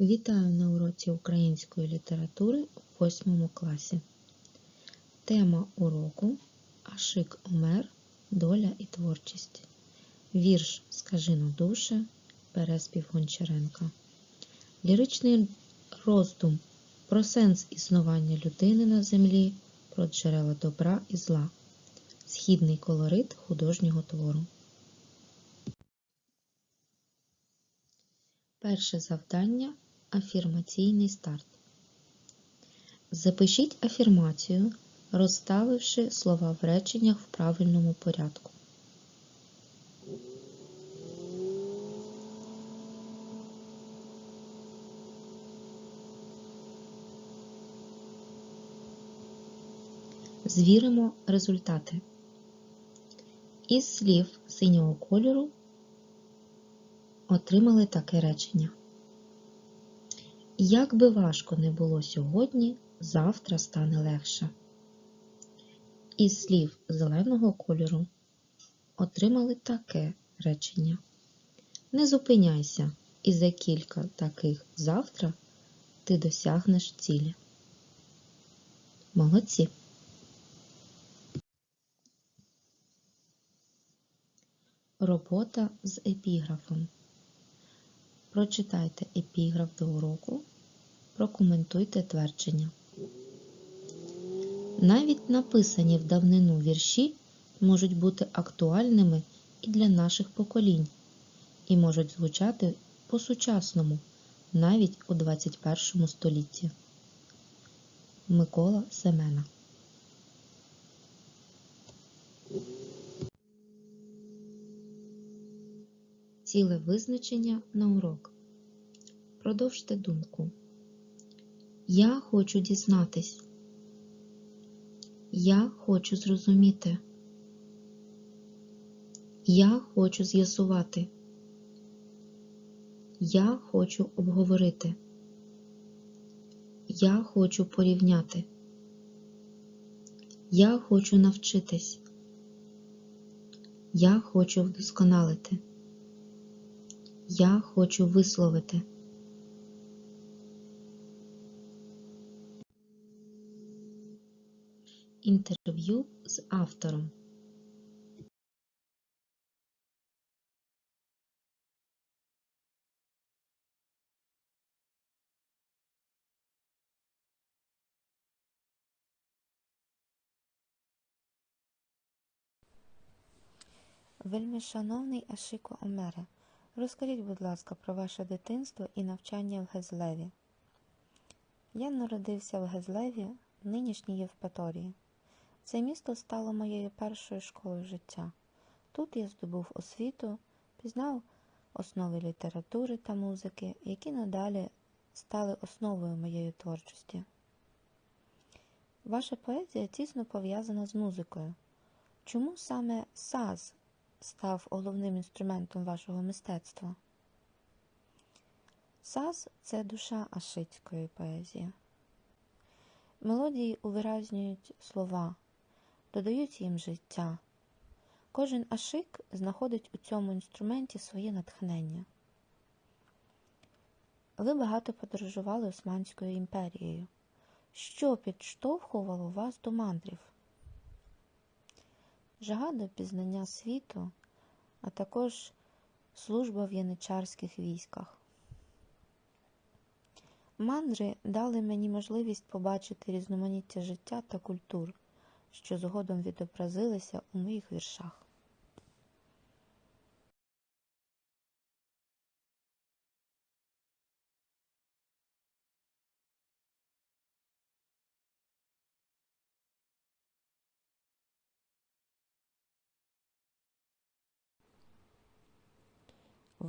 Вітаю на уроці української літератури у 8 класі. Тема уроку Ашик Омер Доля і творчість. Вірш Скажи на душе Переспів Гончаренка. Ліричний роздум про сенс існування людини на землі, про джерела добра і зла. Східний колорит художнього твору. Перше завдання афірмаційний старт. Запишіть афірмацію, розставивши слова в реченнях в правильному порядку. Звіримо результати. Із слів синього кольору отримали таке речення. Як би важко не було сьогодні, завтра стане легше. Із слів зеленого кольору отримали таке речення. Не зупиняйся, і за кілька таких завтра ти досягнеш цілі. Молодці! Робота з епіграфом. Прочитайте епіграф до уроку, прокоментуйте твердження. Навіть написані в давнину вірші можуть бути актуальними і для наших поколінь, і можуть звучати по-сучасному навіть у 21 столітті. Микола Семена Ціле визначення на урок. Продовжте думку. Я хочу дізнатись. Я хочу зрозуміти. Я хочу з'ясувати. Я хочу обговорити. Я хочу порівняти. Я хочу навчитись. Я хочу вдосконалити. Я хочу висловити. Інтерв'ю з автором. Вельмишановний Ашико Омере, розкажіть, будь ласка, про ваше дитинство і навчання в Гезлеві. Я народився в Гезлеві, нинішній Євпаторії. Це місто стало моєю першою школою життя. Тут я здобув освіту, пізнав основи літератури та музики, які надалі стали основою моєї творчості. Ваша поезія тісно пов'язана з музикою. Чому саме саз став головним інструментом вашого мистецтва? Саз це душа ашитської поезії. Мелодії увиразнюють слова, додають їм життя. Кожен ашик знаходить у цьому інструменті своє натхнення. Ви багато подорожували Османською імперією. Що підштовхувало вас до мандрів? Жага до пізнання світу, а також служба в яничарських військах. Мандри дали мені можливість побачити різноманіття життя та культур, що згодом відобразилися у моїх віршах.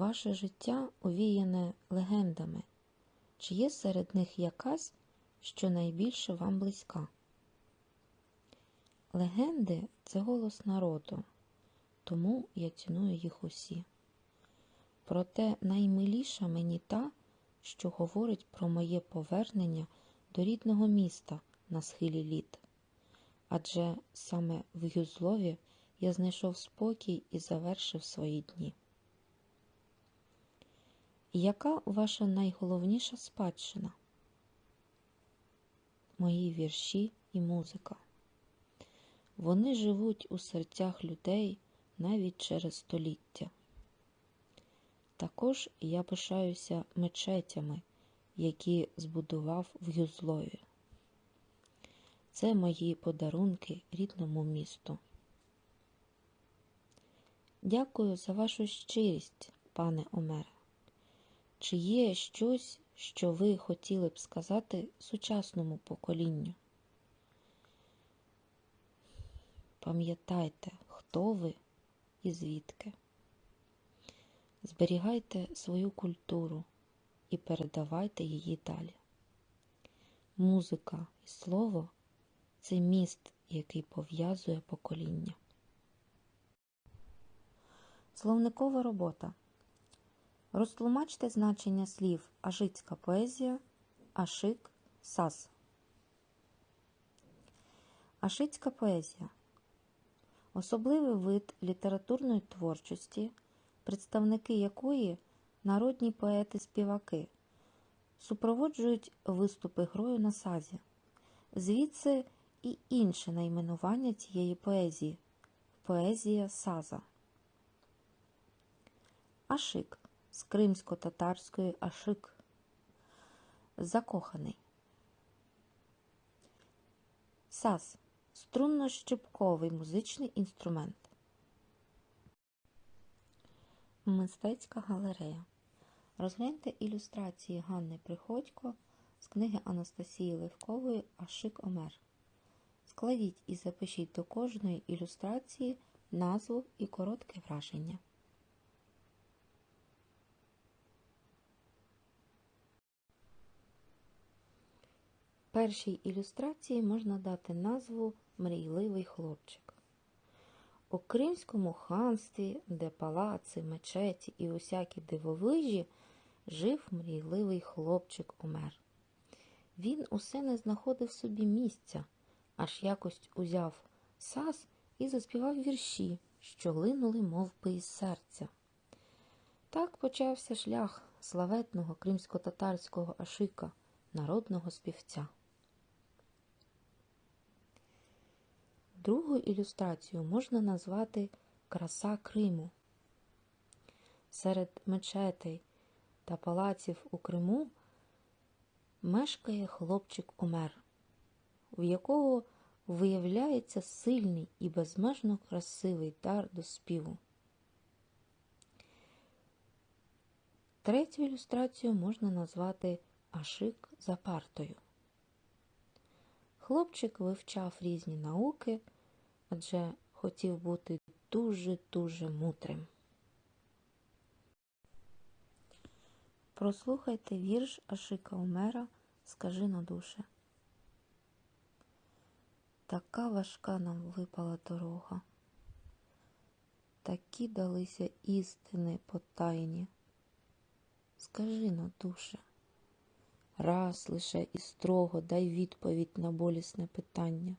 Ваше життя овіяне легендами. Чи є серед них якась, що найбільше вам близька? Легенди це голос народу, тому я ціную їх усі. Проте наймиліша мені та, що говорить про моє повернення до рідного міста на схилі літ. Адже саме в Юзлові я знайшов спокій і завершив свої дні. Яка ваша найголовніша спадщина? Мої вірші і музика. Вони живуть у серцях людей навіть через століття. Також я пишаюся мечетями, які збудував в Юзлові. Це мої подарунки рідному місту. Дякую за вашу щирість, пане Омере. Чи є щось, що ви хотіли б сказати сучасному поколінню? Пам'ятайте, хто ви і звідки. Зберігайте свою культуру і передавайте її далі. Музика і слово це міст, який пов'язує покоління. Словникова робота. Розтлумачте значення слів ажицька поезія, ашик, сас. Ашицька поезія особливий вид літературної творчості, представники якої народні поети-співаки супроводжують виступи грою на сазі. Звідси і інше найменування цієї поезії поезія саза. Ашик з кримсько-татарської ашик. Закоханий. Саз струнно-щепковий музичний інструмент. Мистецька галерея. Розгляньте ілюстрації Ганни Приходько з книги Анастасії Левкової Ашик Омер. Складіть і запишіть до кожної ілюстрації назву і коротке враження. Першій ілюстрації можна дати назву Мрійливий хлопчик. У Кримському ханстві, де палаци, мечеті і усякі дивовижі, жив мрійливий хлопчик Омер. Він усе не знаходив собі місця, аж якось узяв сас і заспівав вірші, що линули мов би із серця. Так почався шлях славетного кримсько-татарського ашика, народного співця. Другу ілюстрацію можна назвати Краса Криму. Серед мечетей та палаців у Криму мешкає хлопчик Омер, в якого виявляється сильний і безмежно красивий дар до співу. Третю ілюстрацію можна назвати Ашик за партою. Хлопчик вивчав різні науки, адже хотів бути дуже-дуже мудрим. Прослухайте вірш Ашика Омера Скажи на душе. Така важка нам випала дорога, такі далися істини потайні. Скажи на душе. Раз лише і строго дай відповідь на болісне питання.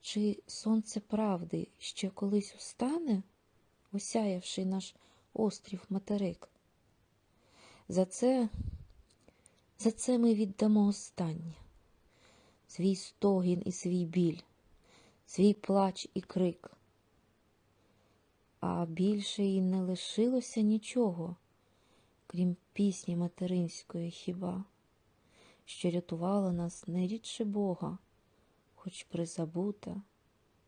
Чи сонце правди ще колись устане, осяявши наш острів материк? За це, за це ми віддамо останнє, свій стогін і свій біль, свій плач і крик. А більше і не лишилося нічого крім пісні материнської хіба, що рятувала нас не рідше Бога, хоч призабута,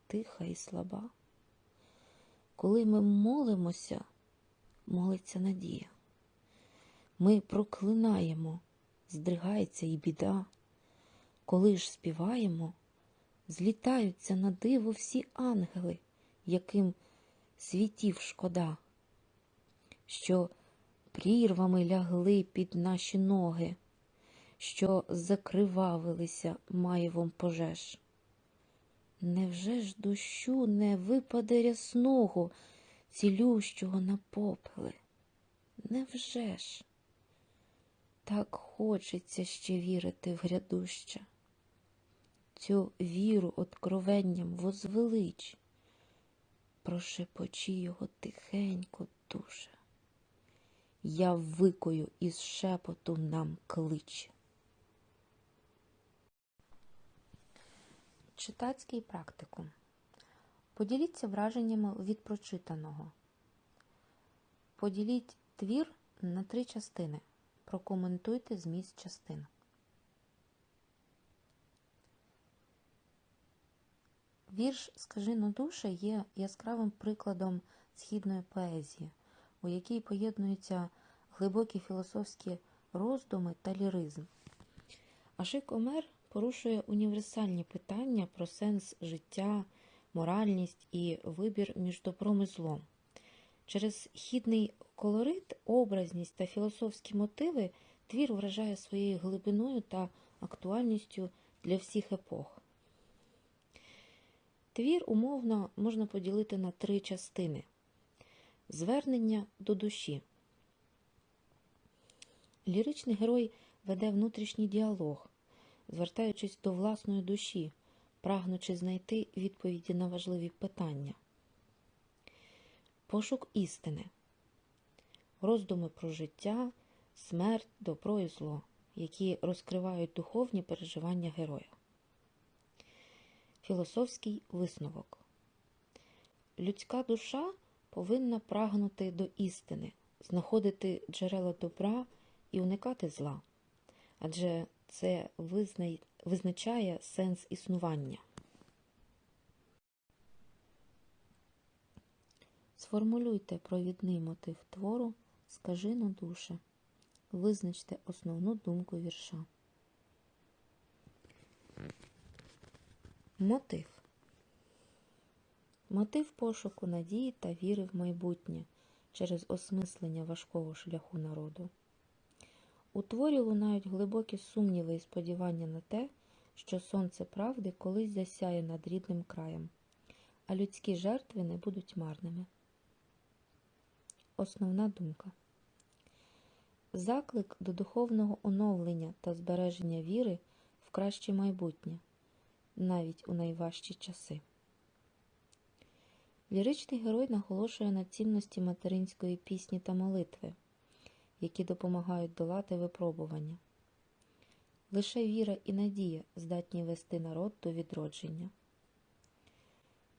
тиха і слаба. Коли ми молимося, молиться надія. Ми проклинаємо, здригається і біда. Коли ж співаємо, злітаються на диво всі ангели, яким світів шкода, що прірвами лягли під наші ноги, що закривавилися маєвом пожеж. Невже ж дощу не випаде рясного, цілющого на попели? Невже ж? Так хочеться ще вірити в грядуще. Цю віру откровенням возвелич, прошепочи його тихенько, душе я викою із шепоту нам клич. Читацький практикум. Поділіться враженнями від прочитаного. Поділіть твір на три частини. Прокоментуйте зміст частин. Вірш Скажино душе є яскравим прикладом східної поезії, у якій поєднуються глибокі філософські роздуми та ліризм. Ашик Омер порушує універсальні питання про сенс життя, моральність і вибір між добром і злом. Через хідний колорит, образність та філософські мотиви твір вражає своєю глибиною та актуальністю для всіх епох. Твір умовно можна поділити на три частини: звернення до душі. Ліричний герой веде внутрішній діалог, звертаючись до власної душі, прагнучи знайти відповіді на важливі питання. Пошук істини, роздуми про життя, смерть, добро і зло, які розкривають духовні переживання героя. Філософський висновок. Людська душа повинна прагнути до істини, знаходити джерела добра і уникати зла, адже це визнай... визначає сенс існування. Сформулюйте провідний мотив твору Скажи на душе. Визначте основну думку вірша. Мотив. Мотив пошуку надії та віри в майбутнє через осмислення важкого шляху народу. У творі лунають глибокі сумніви і сподівання на те, що сонце правди колись засяє над рідним краєм, а людські жертви не будуть марними. Основна думка. Заклик до духовного оновлення та збереження віри в краще майбутнє навіть у найважчі часи. Ліричний герой наголошує на цінності материнської пісні та молитви, які допомагають долати випробування. Лише віра і надія здатні вести народ до відродження.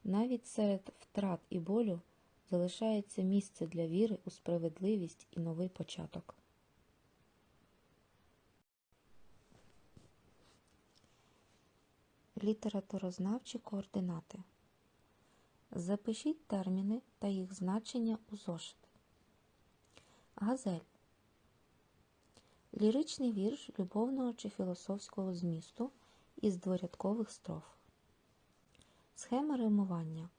Навіть серед втрат і болю залишається місце для віри у справедливість і новий початок. Літературознавчі координати. Запишіть терміни та їх значення у зошит. Газель. Ліричний вірш любовного чи філософського змісту із дворядкових строф. Схема римування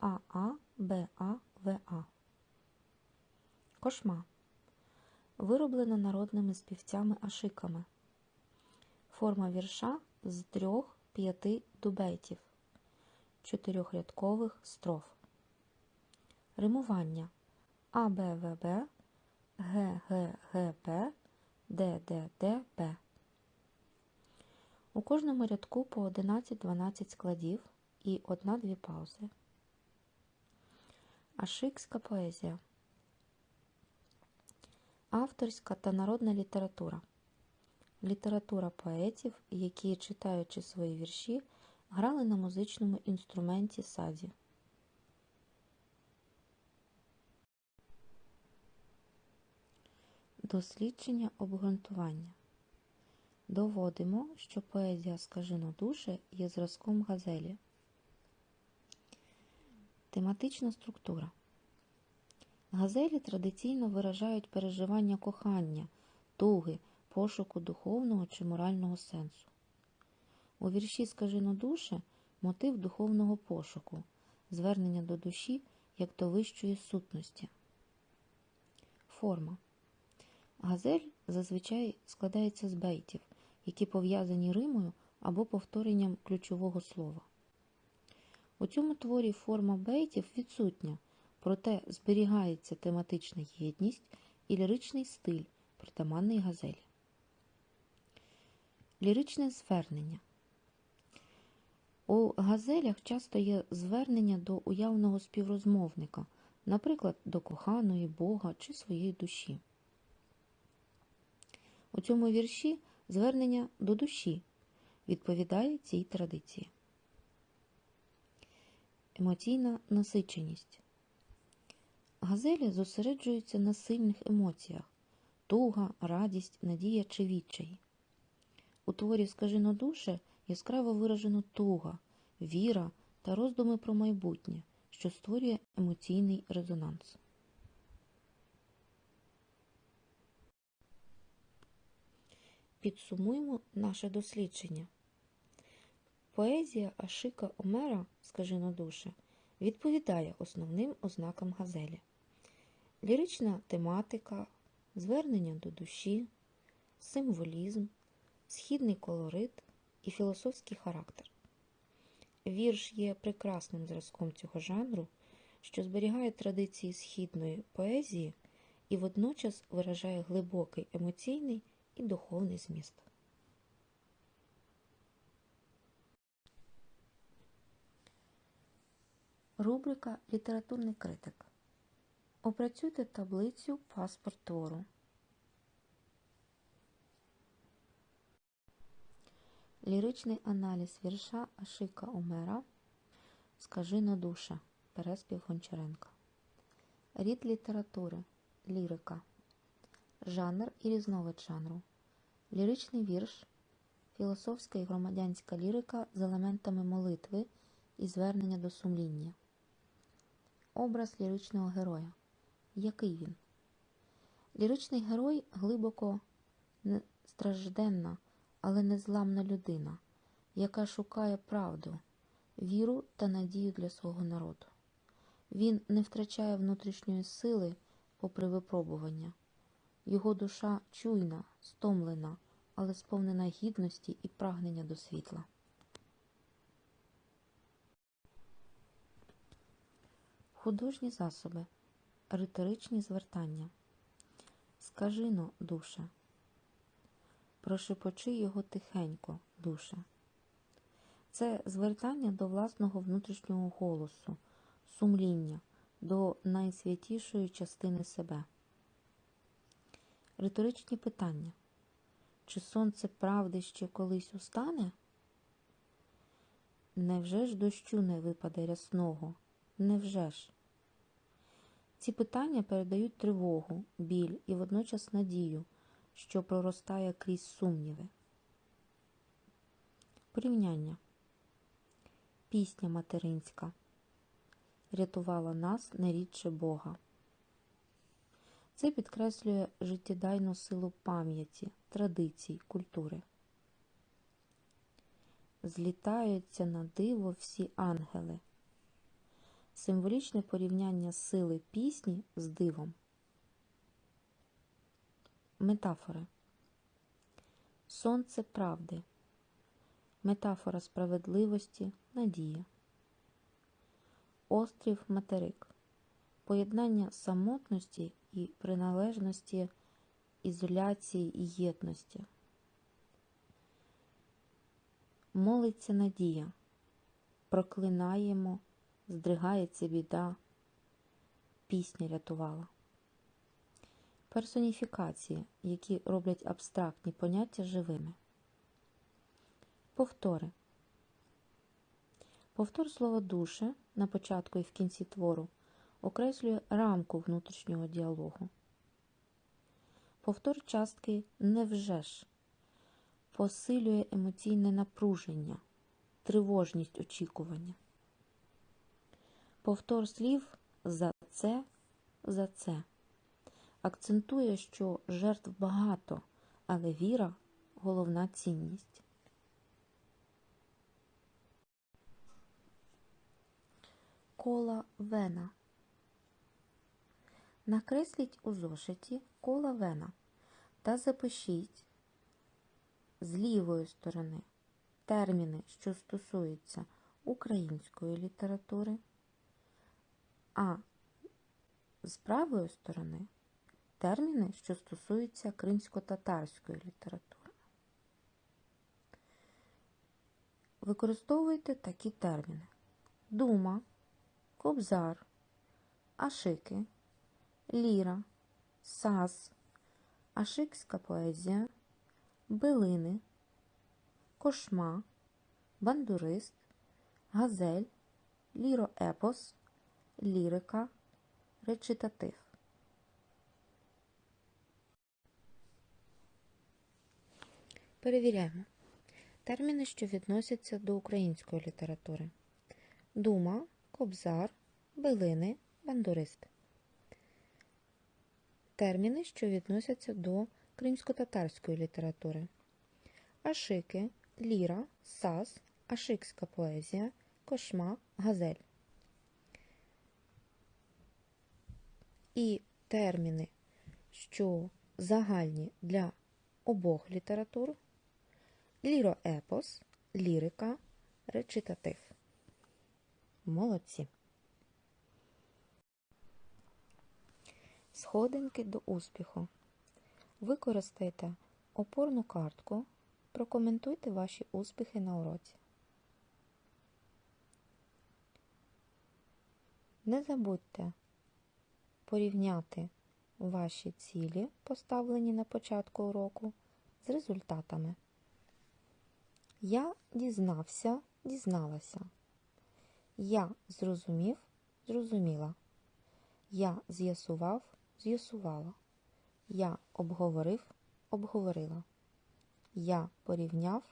АА, БА, ВА. Кошма. Вироблена народними співцями ашиками. Форма вірша з трьох п'яти дубейтів, чотирьохрядкових строф. Римування АБВБ, ГГГБ, ДДДБ. У кожному рядку по 11-12 складів і одна-дві паузи. Ашикська поезія. Авторська та народна література література поетів, які, читаючи свої вірші, грали на музичному інструменті саді. Дослідження обґрунтування. Доводимо, що поезія Скажино душе є зразком газелі. Тематична структура. Газелі традиційно виражають переживання кохання, туги, пошуку духовного чи морального сенсу. У вірші Скажино душе мотив духовного пошуку, звернення до душі як до вищої сутності. Форма. Газель зазвичай складається з бейтів, які пов'язані римою або повторенням ключового слова. У цьому творі форма бейтів відсутня, проте зберігається тематична єдність і ліричний стиль, притаманний газелі. Ліричне звернення. У газелях часто є звернення до уявного співрозмовника, наприклад, до коханої Бога чи своєї душі. У цьому вірші звернення до душі відповідає цій традиції. Емоційна насиченість. Газелі зосереджуються на сильних емоціях туга, радість, надія чи відчай. У творі Скажино душе яскраво виражено туга, віра та роздуми про майбутнє, що створює емоційний резонанс. Підсумуємо наше дослідження. Поезія Ашика Омера Скажино душе відповідає основним ознакам газелі. Лірична тематика, звернення до душі, символізм, східний колорит і філософський характер. Вірш є прекрасним зразком цього жанру, що зберігає традиції східної поезії і водночас виражає глибокий емоційний і духовний зміст. Рубрика Літературний критик. Опрацюйте таблицю Паспорт твору. Ліричний аналіз вірша Ашика Омера Скажи на душа Переспів Гончаренка. Рід літератури. Лірика. Жанр і різновид жанру. Ліричний вірш. Філософська і громадянська лірика з елементами молитви і звернення до сумління. Образ ліричного героя. Який він? Ліричний герой глибоко стражденна, але незламна людина, яка шукає правду, віру та надію для свого народу. Він не втрачає внутрішньої сили попри випробування. Його душа чуйна, стомлена, але сповнена гідності і прагнення до світла. Художні засоби. Риторичні звертання. Скажино, душе. Прошепочи його тихенько, душе. Це звертання до власного внутрішнього голосу, сумління, до найсвятішої частини себе. Риторичні питання. Чи сонце правди ще колись устане? Невже ж дощу не випаде рясного? Невже ж? Ці питання передають тривогу, біль і водночас надію, що проростає крізь сумніви. Порівняння. Пісня материнська рятувала нас не рідше Бога. Це підкреслює життєдайну силу пам'яті, традицій, культури. Злітаються на диво всі ангели. Символічне порівняння сили пісні з дивом. Метафори. Сонце правди. Метафора справедливості, надія. Острів материк. Поєднання самотності і приналежності, ізоляції і єдності. Молиться надія. Проклинаємо, здригається біда. Пісня рятувала. Персоніфікації, які роблять абстрактні поняття живими. Повтори. Повтор слова душе на початку і в кінці твору окреслює рамку внутрішнього діалогу. Повтор частки невже посилює емоційне напруження, тривожність очікування. Повтор слів за це, за це акцентує, що жертв багато, але віра головна цінність. Кола вена. Накресліть у зошиті кола вена та запишіть з лівої сторони терміни, що стосуються української літератури, а з правої сторони терміни, що стосуються кримсько-татарської літератури. Використовуйте такі терміни: дума, кобзар, ашики, ліра, саз, ашикська поезія, билини, кошма, бандурист, газель, ліроепос, лірика, речитатив. Перевіряємо. Терміни, що відносяться до української літератури. Дума, кобзар, билини, бандурист. Терміни, що відносяться до кримсько-татарської літератури. Ашики, ліра, сас, ашикська поезія, кошма, газель. І терміни, що загальні для обох літератур, ліроепос, лірика, речитатив. Молодці. Сходинки до успіху. Використайте опорну картку. Прокоментуйте ваші успіхи на уроці. Не забудьте порівняти ваші цілі, поставлені на початку уроку, з результатами. Я дізнався, дізналася. Я зрозумів, зрозуміла. Я з'ясував, з'ясувала. Я обговорив, обговорила. Я порівняв,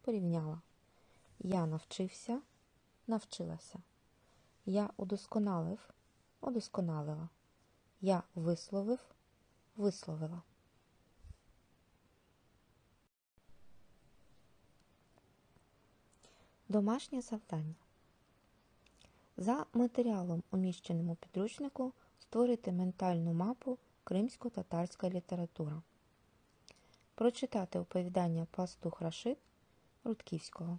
порівняла. Я навчився, навчилася. Я удосконалив, удосконалила. Я висловив, висловила. Домашнє завдання. За матеріалом, уміщеним у підручнику, створити ментальну мапу Кримсько-татарська література. Прочитати оповідання Пастух Рашид Рудківського.